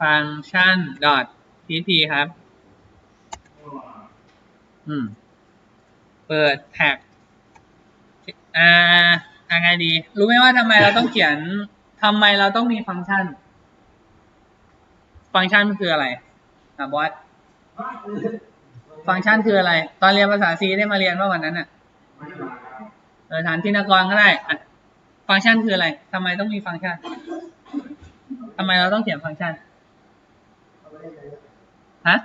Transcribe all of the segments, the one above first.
ฟังก์ชัน dot pt ครับ อืม เปิดแท็ก อ่ายังไงดี รู้ไหมว่าทำไมเราต้องเขียนทำไมเราต้องมีฟังก์ชัน ฟังก์ชันคืออะไรอะบอสฟังก์ชันคืออะไร ตอนเรียนภาษา C ได้มาเรียนว่าวันนั้นอะเออฐานที่นกรก็ได้อะฟังก์ชันคืออะไรทำไมต้องมีฟังก์ชันทำไมเราต้องเขียนฟังก์ชัน ฮะ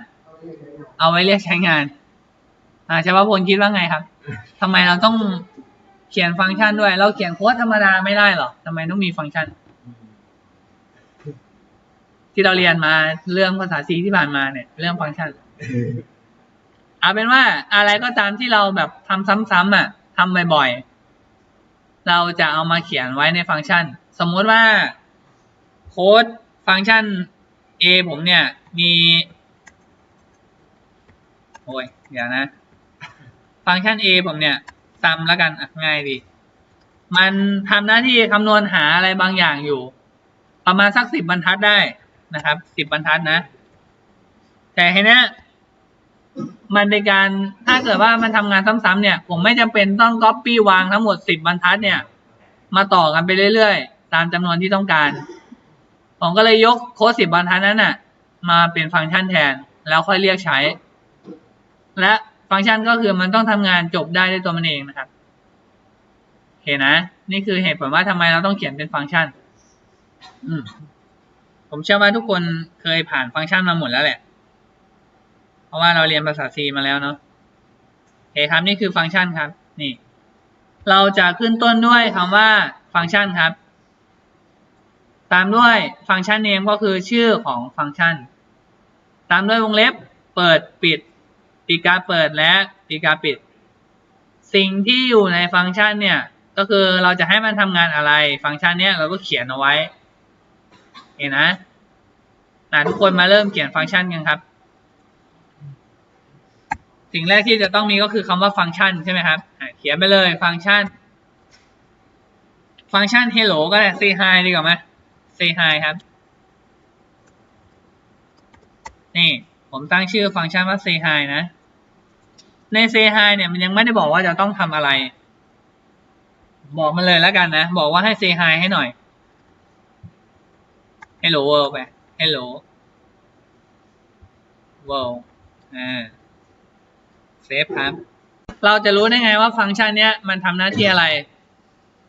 เอาไว้เรียกใช้งาน อ่าเฉพาะพลคิดว่าไงครับทำไมเราต้องเขียนฟังก์ชันด้วย เราเขียนโค้ดธรรมดาไม่ได้หรอทำไมต้องมีฟังก์ชัน ที่เราเรียนมาเรื่องภาษา C ที่ผ่านมาเนี่ย เรื่องฟังก์ชันเอาเป็นว่าอะไรก็ตามที่เราแบบทำซ้ำๆอะทำบ่อยๆ เราจะเอามาเขียนไว้ในฟังก์ชัน สมมุติว่าโค้ดฟังก์ชัน A ผมเนี่ยมีโอ้ยเดี๋ยวนะ ฟังก์ชัน A ผมเนี่ยซ้ำแล้วกันง่ายดี มันทำหน้าที่คำนวณหาอะไรบางอย่างอยู่ ประมาณสักสิบบรรทัดได้นะครับสิบบรรทัดนะ แต่ทีเนี้ยมันเป็นการถ้าเกิดว่ามันทำงานซ้ำๆเนี่ย ผมไม่จำเป็นต้องก๊อปปี้วางทั้งหมดสิบบรรทัดเนี่ย มาต่อกันไปเรื่อยๆ ตามจำนวนที่ต้องการ ผมก็เลยยกโค้ดสิบบรรทัดนั้นน่ะ มาเป็นฟังก์ชันแทน แล้วค่อยเรียกใช้ และฟังก์ชันก็คือมันต้องทำงานจบได้ด้วยตัวมันเองนะครับโอเคนะ นี่คือเหตุผลว่าทำไมเราต้องเขียนเป็นฟังก์ชัน อืมผมเชื่อว่าทุกคนเคยผ่านฟังก์ชันมาหมดแล้วแหละ เพราะว่าเราเรียนภาษา C มาแล้วเนาะโอเคครับนี่คือฟังก์ชันครับ นี่ เราจะขึ้นต้นด้วยคำว่าฟังก์ชันครับ ตามด้วยฟังก์ชัน name ก็คือชื่อของฟังก์ชัน ตามด้วยวงเล็บเปิดปิดปีกาเปิดและปีกาปิด สิ่งที่อยู่ในฟังก์ชันเนี่ย ก็คือเราจะให้มันทำงานอะไร ฟังก์ชันเนี้ยเราก็เขียนเอาไว้ เห็นนะอะทุกคนมาเริ่มเขียนฟังก์ชันกันครับ สิ่งแรกที่จะต้องมีก็คือคำว่าฟังก์ชันใช่ไหมครับเขียนไปเลยฟังก์ชัน ฟังก์ชัน hello ก็ได้ say hi ดีกว่าไหม say hi ครับ นี่ ผมตั้งชื่อฟังก์ชันว่า say hi นะ ใน say hi เนี่ยมันยังไม่ได้บอกว่าจะต้องทำอะไร บอกมันเลยแล้วกันนะ บอกว่าให้ say hi ให้หน่อย hello world ไป hello world อ่าเซฟครับ เราจะรู้ได้ไงว่าฟังก์ชันเนี้ยมันทำหน้าที่อะไร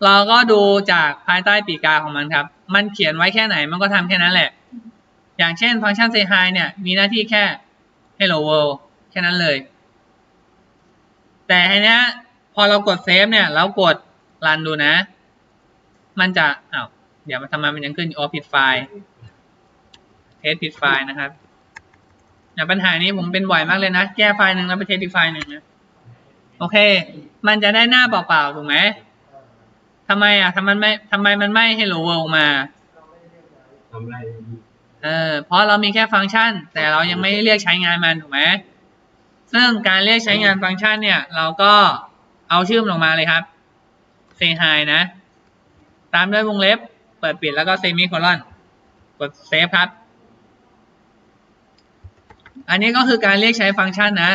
เราก็ดูจากภายใต้ปีกาของมันครับ มันเขียนไว้แค่ไหนมันก็ทำแค่นั้นแหละ อย่างเช่นฟังก์ชัน say hi เนี่ย มีหน้าที่แค่ hello world แค่นั้นเลย แต่ทีเนี้ยพอเรากดเซฟเนี่ยแล้วกดรันดูนะ มันจะอ้าวเดี๋ยวมันทำไมมันยังขึ้นอ๋อผิดไฟล์เทสผิดไฟล์นะครับอย่างปัญหานี้ผมเป็นบ่อยมากเลยนะ แก้ไฟล์หนึ่งแล้วไปเทสอีกไฟล์หนึ่งนะ โอเค มันจะได้หน้าเปล่าๆ ถูกไหม ทำไมอะทำไมไม่ทำไมมันไม่ hello world มา ทำอะไรเออเพราะเรามีแค่ฟังก์ชัน แต่เรายังไม่ได้เรียกใช้งานมันถูกไหมซึ่งการเรียกใช้งานฟังก์ชันเนี่ย เราก็เอาชื่อมันออกมาเลยครับ say hi นะ ตามด้วยวงเล็บ เปิดปิดแล้วก็ semicolon กดเซฟครับ อันนี้ก็คือการเรียกใช้ฟังก์ชันนะ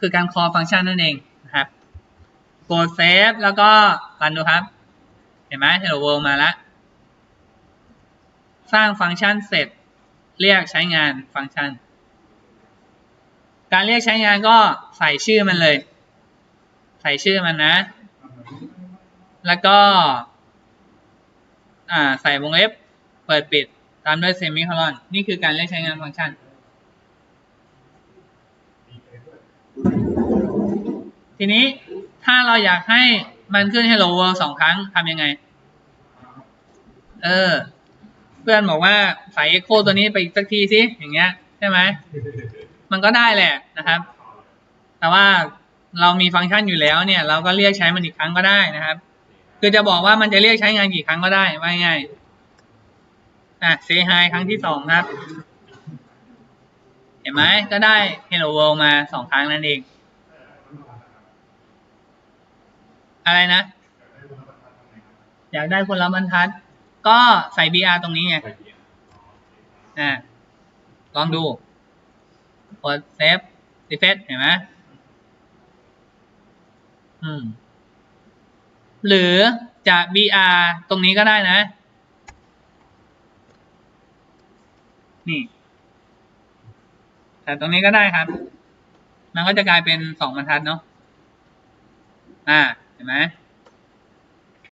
คือการ call ฟังก์ชันนั่นเองนะครับ กดเซฟแล้วก็รันดูครับ เห็นไหม hello world มาแล้ว สร้างฟังก์ชันเสร็จ เรียกใช้งานฟังก์ชัน การเรียกใช้งานก็ใส่ชื่อมันเลย ใส่ชื่อมันนะ แล้วก็ อ่า ใส่วงเล็บ เปิดปิด ตามด้วยเซมิโคลอน นี่คือการเรียกใช้งานฟังก์ชันทีนี้ ถ้าเราอยากให้มันขึ้น hello world สองครั้งทำยังไง เออ เพื่อนบอกว่าใส่ echo ตัวนี้ไปอีกสักทีสิอย่างเงี้ย ใช่ไหม มันก็ได้แหละนะครับ แต่ว่าเรามีฟังก์ชันอยู่แล้วเนี่ย เราก็เรียกใช้มันอีกครั้งก็ได้นะครับ คือจะบอกว่ามันจะเรียกใช้งานกี่ครั้งก็ได้ว่าง่ายอะ say hi ครั้งที่สองครับ เห็นไหมก็ได้ hello world มาสองครั้งนั่นเอง อะไรนะ อยากได้คนละบรรทัด ก็ใส่ br ตรงนี้ไงอ่าลองดูกดเซฟรีเฟซเห็นไหมอืม หรือจะ br ตรงนี้ก็ได้นะ นี่แต่ตรงนี้ก็ได้ครับ มันก็จะกลายเป็นสองบรรทัดเนาะ อ่า เห็นไหม